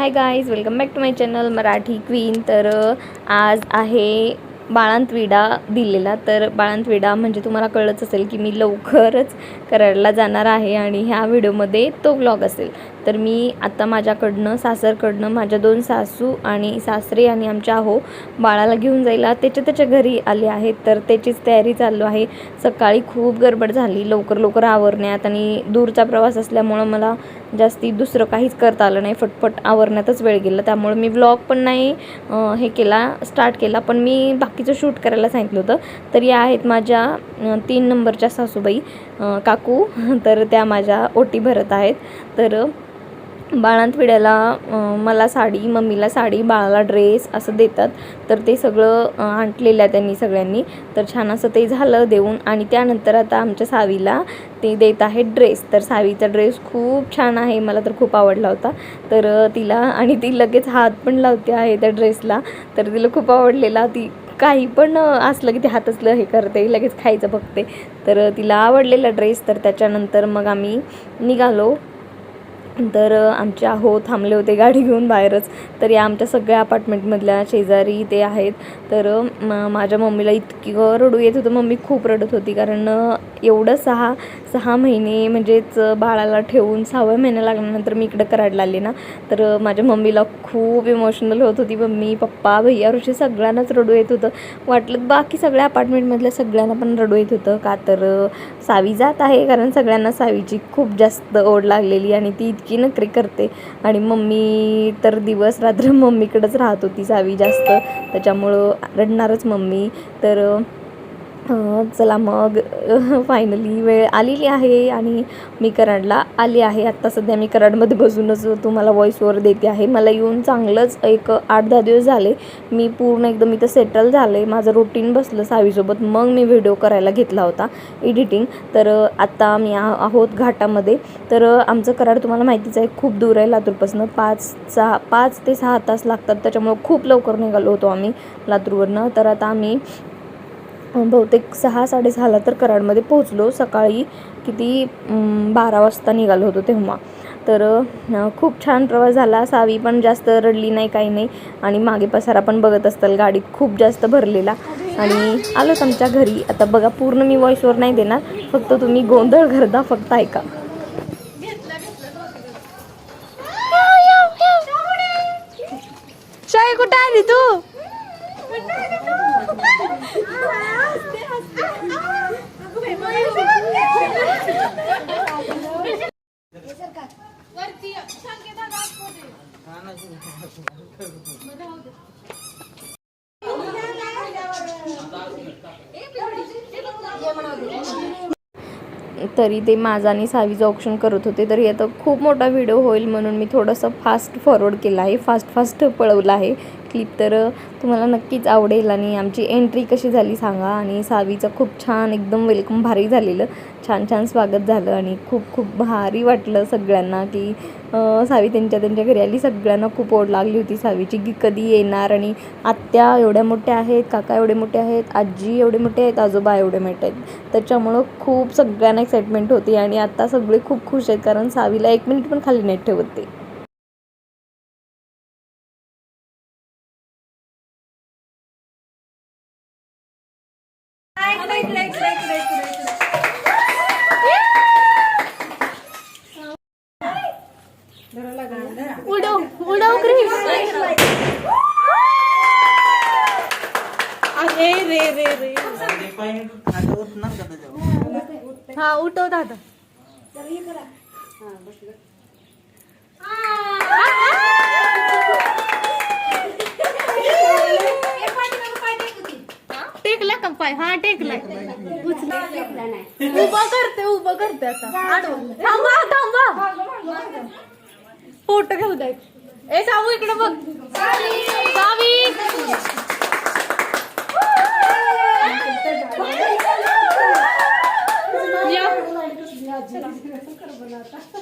Hi guys welcome back to my channel Marathi queen तर आज आहे बाळंतविडा दिलेला. तर बाळंतविडा म्हणजे तुम्हाला कळलंच असेल की मी लवकरच कराडला जाणार आहे आणि ह्या व्हिडिओमध्ये तो ब्लॉग असेल. तर मी आता माझ्याकडनं सासरकडनं माझ्या दोन सासू आणि सासरे आणि आमच्या आहो बाळाला घेऊन जायला त्याच्या त्याच्या घरी आले आहेत. तर त्याचीच तयारी चालू आहे. सकाळी खूप गडबड झाली. लवकर लवकर आवरण्यात आणि दूरचा प्रवास असल्यामुळं मला जास्ती दुसरं काहीच करता आलं नाही. फटफट आवरण्यातच वेळ गेला. त्यामुळे मी व्लॉग पण नाही हे केला स्टार्ट केला. पण मी बाकीचं शूट करायला सांगितलं होतं. तर या आहेत माझ्या तीन नंबरच्या सासूबाई काकू. तर त्या माझ्या ओटी भरत आहेत. तर बाळंतविड्याला मला साडी मम्मीला साडी बाळाला ड्रेस असं देतात. तर ते सगळं आणलेलं आहे त्यांनी सगळ्यांनी. तर छान असं ते झालं देऊन. आणि त्यानंतर आता आमच्या सावीला ते देत आहेत ड्रेस. तर सावीचा ड्रेस खूप छान आहे. मला तर खूप आवडला होता. तर तिला आणि ती लगेच हात पण लावते आहे त्या ड्रेसला. तर तिला खूप आवडलेला. ती काही पण असलं की ते हातातलं हे करते. लगेच खायचं बघते. तर तिला आवडलेला ड्रेस. तर त्याच्यानंतर मग आम्ही निघालो. तर आमचे आहो थांबले होते गाडी घेऊन बाहेरच. तर या आमच्या सगळ्या अपार्टमेंटमधल्या शेजारी ते आहेत. तर अ, माझ्या मम्मीला इतकी रडू येत होतं. मम्मी खूप रडत होती. कारण एवढं सहा सहा महिने म्हणजेच बाळाला ठेवून सहाव्या महिन्या लागल्यानंतर मी इकडं कराडला आले ना. तर माझ्या मम्मीला खूप इमोशनल होत होती. मम्मी पप्पा भैया ऋषी सगळ्यांनाच रडू येत होतं. वाटलं बाकी सगळ्या अपार्टमेंटमधल्या सगळ्यांना पण रडू येत होतं. का तर सावी जात आहे. कारण सगळ्यांना सावीची खूप जास्त ओढ लागलेली आणि ती इतकी नखरे करते. आणि मम्मी तर दिवस रात्र मम्मीकडंच राहत होती सावी जास्त. त्याच्यामुळं रडणारच मम्मी. तर चला मग. फायनली वेळ आलेली आहे आणि मी कराडला आली आहे. आत्ता सध्या मी कराडमध्ये बसूनच तुम्हाला व्हॉइस ओवर देते आहे. मला येऊन चांगलंच एक आठ दहा दिवस झाले. मी पूर्ण एकदम इथं सेटल झाले. माझं रुटीन बसलं सावीसोबत. मग मी व्हिडिओ करायला घेतला होता एडिटिंग तर आत्ता मी आहोत घाटामध्ये. तर आमचं कराड तुम्हाला माहितीच आहे खूप दूर आहे लातूरपासून. पाच सहा पाच ते सहा तास लागतात. त्याच्यामुळं खूप लवकर निघालो होतो आम्ही लातूरवरनं. तर आता आम्ही बहुतेक सहा साडेसहाला तर कराडमध्ये पोहोचलो. सकाळी किती बारा वाजता निघालो होतो तेव्हा. तर खूप छान प्रवास झाला. सावी पण जास्त रडली नाही काही नाही. आणि मागे पसारा पण बघत असताल गाडी खूप जास्त भरलेला. आणि आलोच आमच्या घरी. आता बघा पूर्ण मी वॉइसवर नाही देणार. फक्त तुम्ही गोंधळ घरदा फक्त ऐका. शाही कुठे आली तू? तरी ते माझा आणि सावीचं ऑप्शन करत होते. तरी आता खूप मोठा व्हिडिओ होईल म्हणून मी थोडंसं फास्ट फॉरवर्ड केला आहे. फास्ट फास्ट पळवलं आहे. क्लिप तर तुम्हाला नक्कीच आवडेल आणि आमची एंट्री कशी झाली सांगा आणि सावीचं खूप छान एकदम वेलकम भारी झालेलं. छान छान स्वागत झालं आणि खूप खूप भारी वाटलं सगळ्यांना की सावी त्यांच्या त्यांच्या घरी आली. सगळ्यांना खूप ओढ लागली होती सावीची की कधी येणार आणि आत्या एवढ्या मोठ्या आहेत काका एवढे मोठे आहेत आजी एवढे मोठे आहेत आजोबा एवढे मोठे आहेत. त्याच्यामुळं खूप सगळ्यांना एक्साइटमेंट होती आणि आत्ता सगळे खूप खुश आहेत कारण सावीला एक मिनिट पण खाली नाही ठेवत ते. उडव उडव क्रिस अरे रे रे रे हा उठव दादा टेकला का पाय हा टेकलाय उचला. उभं करते उभं करते आता. आडवं. थांबा थांबा. फोटो घेऊ द्या ए सावू इकडे बघ. सावी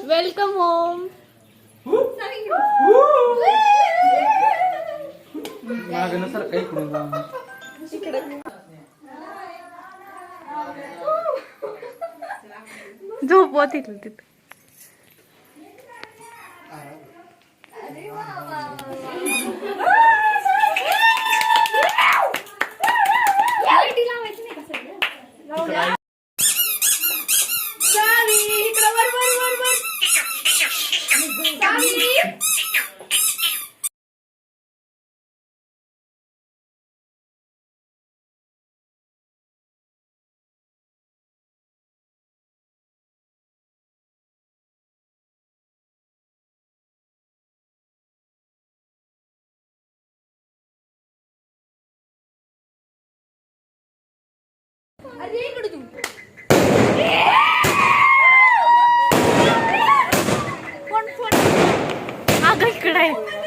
वेलकम होम मागण्यासारखं इकडून जा. झोपवा तिथं तिथं. अरे